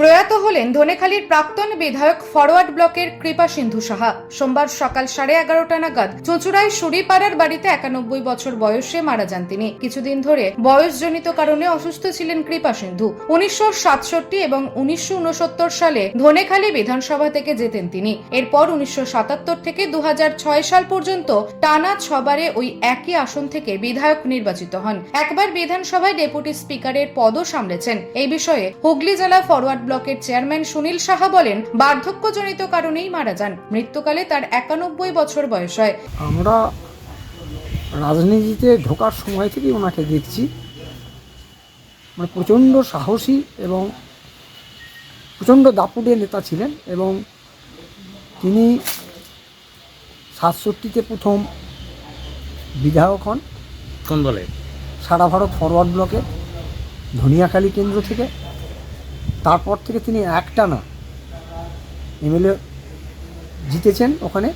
প্রয়াত হলেন ধনেখালীর প্রাক্তন বিধায়ক ফরওয়ার্ড ব্লকের কৃপা সিন্ধু সাহা। সোমবার সকাল সাড়ে এগারোটা নাগাদ চুঁচুড়ায় সুরিপাড়ার বাড়িতে একানব্বই বছর বয়সে মারা যান তিনি। কিছুদিন ধরে বয়সজনিত কারণে অসুস্থ ছিলেন কৃপা সিন্ধু। উনিশশো সাতষট্টি এবং উনিশশো উনসত্তর সালে ধনেখালী বিধানসভা থেকে যেতেন তিনি। এরপর উনিশশো সাতাত্তর থেকে দু হাজার ছয় সাল পর্যন্ত টানা ছবারে ওই একই আসন থেকে বিধায়ক নির্বাচিত হন। একবার বিধানসভায় ডেপুটি স্পিকারের পদও সামলেছেন। এই বিষয়ে হুগলি জেলা ফরওয়ার্ড ব্লকের চেয়ারম্যান সুনীল সাহা বলেন বার্ধক্যজনিত কারণেই মারা যান। মৃত্যুকালে তার একানব্বই বছর বয়স হয়। আমরা রাজনীতিতে ঢোকার সময় থেকেই ওনাকে দেখছি। মানে প্রচণ্ড সাহসী এবং প্রচণ্ড দাপুটে নেতা ছিলেন এবং তিনি সাতষট্টিতে প্রথম বিধায়ক হন। কোন দলে? সারা ভারত ফরওয়ার্ড ব্লকে ধনিয়াখালী কেন্দ্র থেকে। তারপর থেকে তিনি একটানা এমএলএ জিতেছেন ওখানে।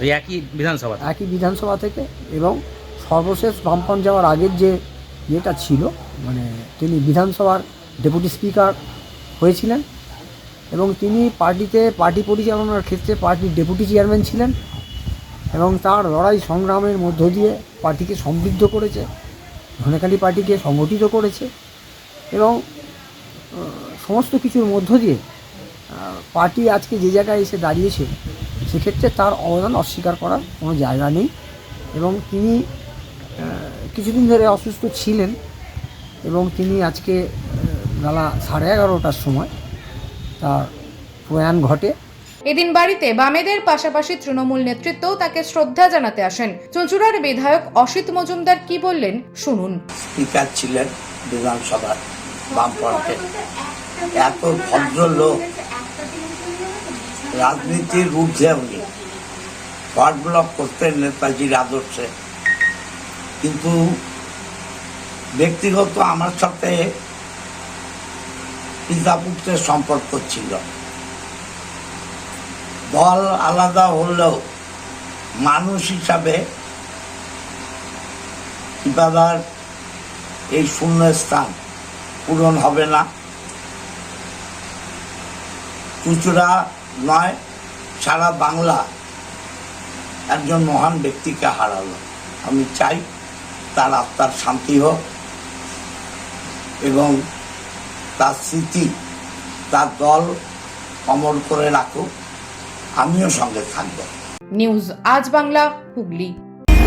ওই একই বিধানসভা একই বিধানসভা থেকে এবং সর্বশেষ বামফ্রন্ট যাওয়ার আগের যে ইয়েটা ছিল মানে তিনি বিধানসভার ডেপুটি স্পিকার হয়েছিলেন এবং তিনি পার্টিতে পার্টি পরিচালনার ক্ষেত্রে পার্টির ডেপুটি চেয়ারম্যান ছিলেন এবং তার লড়াই সংগ্রামের মধ্য দিয়ে পার্টিকে সমৃদ্ধ করেছে ধনেখালি পার্টিকে সংগঠিত করেছে এবং সমস্ত কিছুর মধ্য দিয়ে পার্টি আজকে যে জায়গায় এসে দাঁড়িয়েছে সেক্ষেত্রে তার অবদান অস্বীকার করার কোনো জায়গা নেই এবং তিনি কিছুদিন ধরে অসুস্থ ছিলেন এবং তিনি আজকে বেলা সাড়ে এগারোটার সময় তার প্রয়াণ ঘটে। এদিন বাড়িতে বামেদের পাশাপাশি তৃণমূল নেতৃত্বও তাকে শ্রদ্ধা জানাতে আসেন। চুঁচুড়ার বিধায়ক অসিত মজুমদার কি বললেন শুনুন। স্পিকার ছিলেন বিধানসভার বামফ্রন্টে। এত ভদ্রলোক, রাজনীতির ঊর্ধ্বে উনি। ওয়ার্ড ব্লক করতেন নেতাজির আদর্শে। কিন্তু ব্যক্তিগত আমার সাথে পিতা পুত্রের সম্পর্ক ছিল। দল আলাদা হলেও মানুষ হিসাবে দাদার এই শূন্য স্থান পূরণ হবে না। চুচুড়া নয়, সারা বাংলা একজন মহান ব্যক্তিকে হারালো। আমি চাই তার আত্মার শান্তি হোক এবং তার স্মৃতি, তার দল অমর করে রাখুক। আমিও সঙ্গে থাকব। নিউজ আজ বাংলা, হুগলি।